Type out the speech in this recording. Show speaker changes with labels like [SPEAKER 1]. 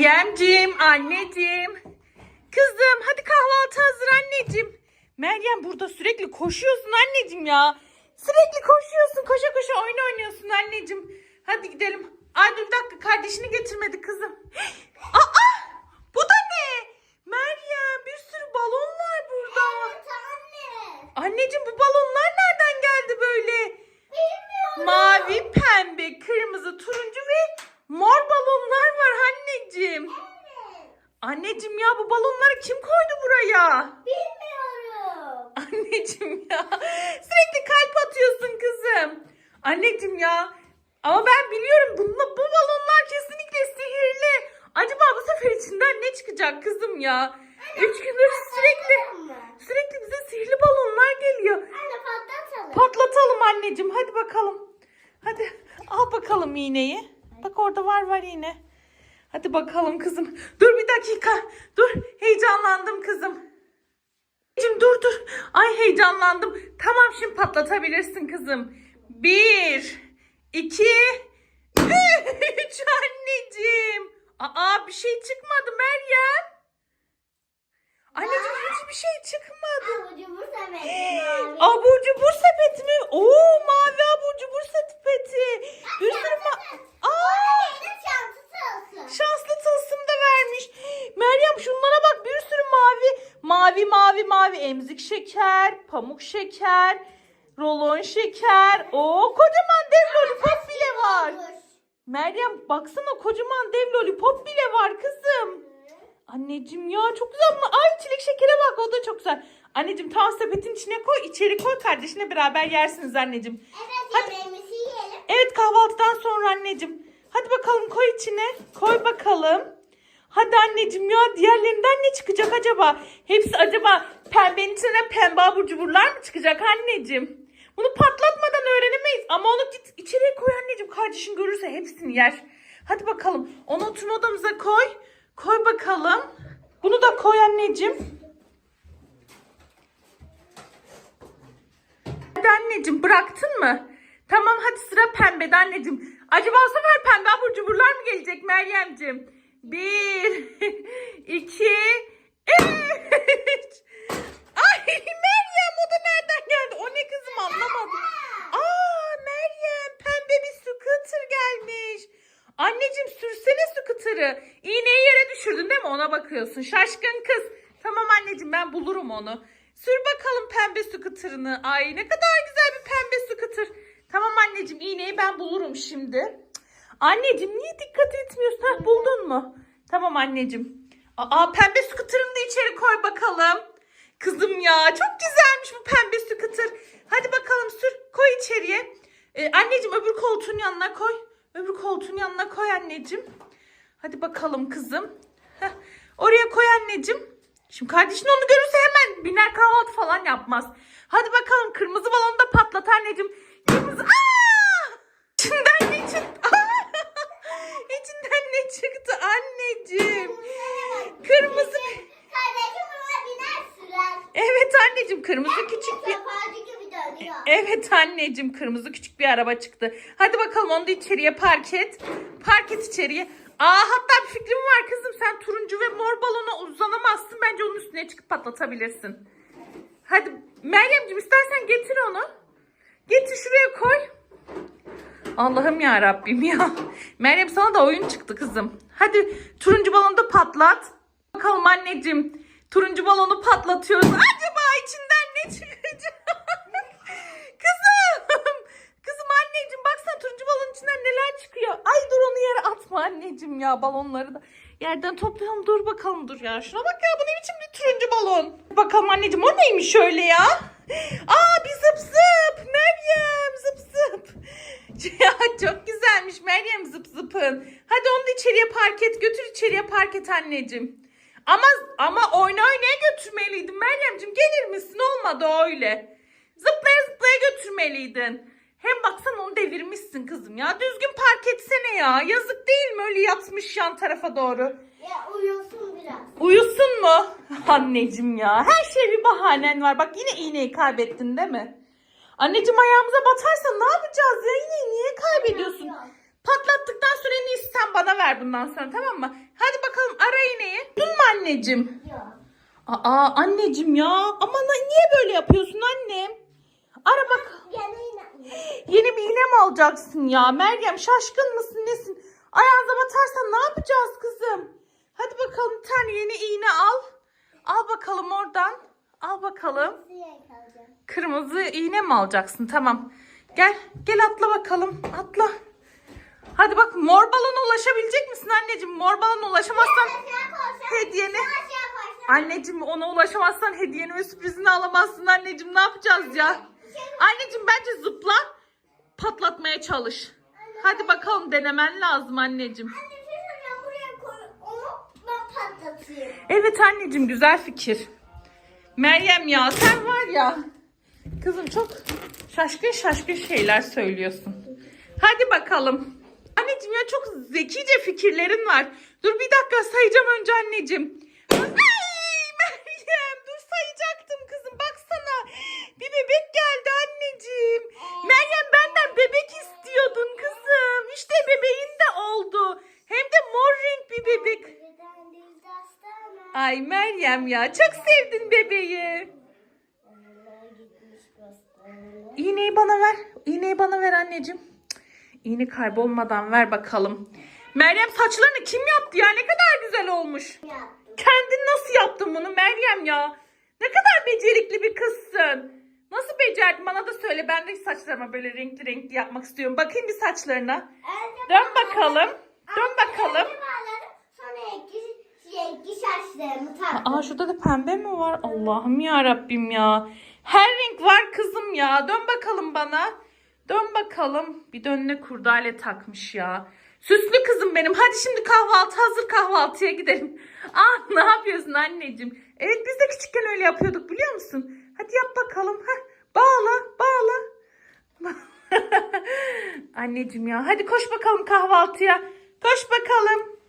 [SPEAKER 1] Meryemciğim, anneciğim. Kızım hadi kahvaltı hazır anneciğim. Meryem burada sürekli koşuyorsun anneciğim ya. Sürekli koşuyorsun, koşa koşa oyun oynuyorsun anneciğim. Hadi gidelim. Ay dur bir dakika kardeşini getirmedi kızım. Aa! Bu da ne? Meryem bir sürü balon var burada.
[SPEAKER 2] anne.
[SPEAKER 1] Anneciğim bu balonlar nereden geldi böyle?
[SPEAKER 2] Bilmiyorum.
[SPEAKER 1] Mavi, pembe, kırmızı, turuncu ve mor balonlar var anneciğim.
[SPEAKER 2] Evet.
[SPEAKER 1] Anneciğim ya bu balonları kim koydu buraya?
[SPEAKER 2] Bilmiyorum.
[SPEAKER 1] Anneciğim ya sürekli kalp atıyorsun kızım. Anneciğim ya ama ben biliyorum bununla, bu balonlar kesinlikle sihirli. Acaba bu sefer içinden ne çıkacak kızım ya? Üç gündür sürekli sürekli bize sihirli balonlar geliyor.
[SPEAKER 2] Anne patlatalım.
[SPEAKER 1] Patlatalım anneciğim hadi bakalım. Hadi al bakalım iğneyi. Bak orada var var iğne. Hadi bakalım kızım. Dur bir dakika. Dur heyecanlandım kızım. Anneciğim dur dur. Ay heyecanlandım. Tamam şimdi patlatabilirsin kızım. Bir, iki, üç anneciğim. Aa bir şey çıkmadı Meryem. Anneciğim hiçbir şey çıkmadı.
[SPEAKER 2] Avucu bu sefer.
[SPEAKER 1] Abur cubur sepeti mi? Oo mavi abur cubur sepeti. Bir sürü ma- Aa, şanslı tılsım da vermiş. Meryem şunlara bak bir sürü mavi. Mavi mavi emzik şeker, pamuk şeker, rolon şeker. Oo kocaman dev lollipop bile var. Meryem baksana kocaman dev lollipop bile var kızım. Anneciğim ya çok güzel bunlar. Ay çilek şekere bak o da çok güzel. Anneciğim tam sepetin içine koy içeri koy kardeşine beraber yersiniz anneciğim.
[SPEAKER 2] Evet yemeğimizi yiyelim.
[SPEAKER 1] Evet kahvaltıdan sonra anneciğim. Hadi bakalım koy içine. Koy bakalım. Hadi anneciğim ya diğerlerinden ne çıkacak acaba? Hepsi acaba pembenin içine pembe abur cuburlar mı çıkacak anneciğim? Bunu patlatmadan öğrenemeyiz. Ama onu git içeriye koy anneciğim. Kardeşin görürse hepsini yer. Hadi bakalım. Onu oturma odamıza koy. Koy bakalım. Bunu da koy anneciğim. Hadi anneciğim bıraktın mı? Tamam hadi sıra pembede anneciğim. Acaba bu sefer pembe abur cuburlar mı gelecek Meryem'ciğim? Bir, iki, üç. Ay Meryem o da nereden geldi? O ne kızım anlamadım. Aa Meryem pembe bir scooter gelmiş. Anneciğim sürsene scooter'ı. İğneyi yere düşürdün değil mi? Ona bakıyorsun. Şaşkın kız. Tamam anneciğim ben bulurum onu. Sür bakalım pembe scooter'ını. Ay ne kadar güzel bir pembe scooter. Tamam anneciğim iğneyi ben bulurum şimdi. Anneciğim niye dikkat etmiyorsun? Heh, buldun mu? Tamam anneciğim. Aa pembe scooter'ını da içeri koy bakalım. Kızım ya çok güzelmiş bu pembe scooter. Hadi bakalım sür koy içeriye. Ee, anneciğim öbür koltuğun yanına koy. Öbür koltuğun yanına koy anneciğim. Hadi bakalım kızım. Heh, oraya koy anneciğim. Şimdi kardeşin onu görürse hemen biner kahvaltı falan yapmaz. Hadi bakalım kırmızı balonu da patlat anneciğim. Kırmızı... Aa! İçinden ne çıktı? Aa! İçinden ne çıktı anneciğim? Kırmızı...
[SPEAKER 2] Kardeşim buna biner sürer.
[SPEAKER 1] Evet anneciğim kırmızı küçük bir...
[SPEAKER 2] Gibi dönüyor.
[SPEAKER 1] Evet anneciğim kırmızı küçük bir araba çıktı. Hadi bakalım onu da içeriye park et. Park et içeriye. Aa hatta bir fikrim var kızım. Sen turuncu ve mor balona uzanamazsın. Bence onun üstüne çıkıp patlatabilirsin. Hadi Meryemciğim istersen getir onu. Getir şuraya koy. Allah'ım ya Rabbim ya. Meryem sana da oyun çıktı kızım. Hadi turuncu balonu da patlat. Bakalım anneciğim. Turuncu balonu patlatıyoruz. Acaba içinden ne çıkacak? Kızım. Kızım anneciğim baksana turuncu balonun içinden neler çıkıyor. Ay dur onu yere atma anneciğim ya balonları da. Yerden toplayalım dur bakalım dur ya. Şuna bak ya bu ne biçim bir turuncu balon. Bakalım anneciğim o neymiş öyle ya. Aa bir zıp zıp. Meryem zıp zıp. Ya çok güzelmiş Meryem zıp zıpın. Hadi onu da içeriye park et. Götür içeriye park et anneciğim. Ama ama oyna oynaya götürmeliydin Meryemciğim. Gelir misin? Olmadı öyle. Zıplaya zıplaya götürmeliydin. Hem baksana onu devirmişsin kızım ya. Düzgün park etsene ya. Yazık değil mi öyle yatmış yan tarafa doğru.
[SPEAKER 2] Ya uyusun biraz.
[SPEAKER 1] Uyusun mu? Anneciğim ya. Her şey bir bahanen var. Bak yine iğneyi kaybettin değil mi? Anneciğim ayağımıza batarsa ne yapacağız ya? Yine niye kaybediyorsun? Patlattıktan sonra en iyisi sen bana ver bundan sonra tamam mı? Hadi bakalım ara iğneyi. Duydun mu anneciğim?
[SPEAKER 2] Yok.
[SPEAKER 1] Aa anneciğim ya. Ama niye böyle yapıyorsun annem? Ara bak.
[SPEAKER 2] Yanına
[SPEAKER 1] Yeni bir iğne mi alacaksın ya? Meryem şaşkın mısın nesin? Ayağınıza batarsan ne yapacağız kızım? Hadi bakalım bir tane yeni iğne al. Al bakalım oradan. Al bakalım. Kırmızı iğne mi alacaksın? Tamam. Gel. Gel atla bakalım. Atla. Hadi bak mor balona ulaşabilecek misin anneciğim? Mor balona ulaşamazsan
[SPEAKER 2] koysam.
[SPEAKER 1] hediyeni...
[SPEAKER 2] Koysam.
[SPEAKER 1] Anneciğim ona ulaşamazsan hediyeni ve sürprizini alamazsın anneciğim. Ne yapacağız ya? Anneciğim bence zıpla. Patlatmaya çalış. Hadi bakalım denemen lazım anneciğim.
[SPEAKER 2] Anne şey söyleyeceğim. Buraya koy. Onu ben patlatayım.
[SPEAKER 1] Evet anneciğim güzel fikir. Meryem ya sen var ya. Kızım çok şaşkın şaşkın şeyler söylüyorsun. Hadi bakalım. Anneciğim ya çok zekice fikirlerin var. Dur bir dakika sayacağım önce anneciğim. Ay Meryem dur sayacaktım kızım baksana. Bir bebek geldi anneciğim. Meryem benden bebek istiyordun kızım. İşte bebeğin de oldu. Hem de mor renk bir bebek. Ay Meryem ya çok sevdin bebeği. İğneyi bana ver. İğneyi bana ver anneciğim. İğne kaybolmadan ver bakalım. Meryem saçlarını kim yaptı ya? Ne kadar güzel olmuş.
[SPEAKER 2] Yaptım.
[SPEAKER 1] Kendin nasıl yaptın bunu Meryem ya? Ne kadar becerikli bir kızsın. Nasıl becerdin bana da söyle. Ben de saçlarıma böyle renkli renkli yapmak istiyorum. Bakayım bir saçlarına.
[SPEAKER 2] Önce
[SPEAKER 1] Dön bakalım. Dön bakalım.
[SPEAKER 2] Sonra iki, iki saçlarımı taktım.
[SPEAKER 1] Aa şurada da pembe mi var? Allah'ım ya Rabbim ya. Her renk var kızım ya. Dön bakalım bana. Dön bakalım. Bir de önüne kurdale takmış ya. Süslü kızım benim. Hadi şimdi kahvaltı hazır kahvaltıya gidelim. Ah ne yapıyorsun anneciğim? Evet biz de küçükken öyle yapıyorduk biliyor musun? Hadi yap bakalım. Heh, bağla bağla. anneciğim ya hadi koş bakalım kahvaltıya. Koş bakalım.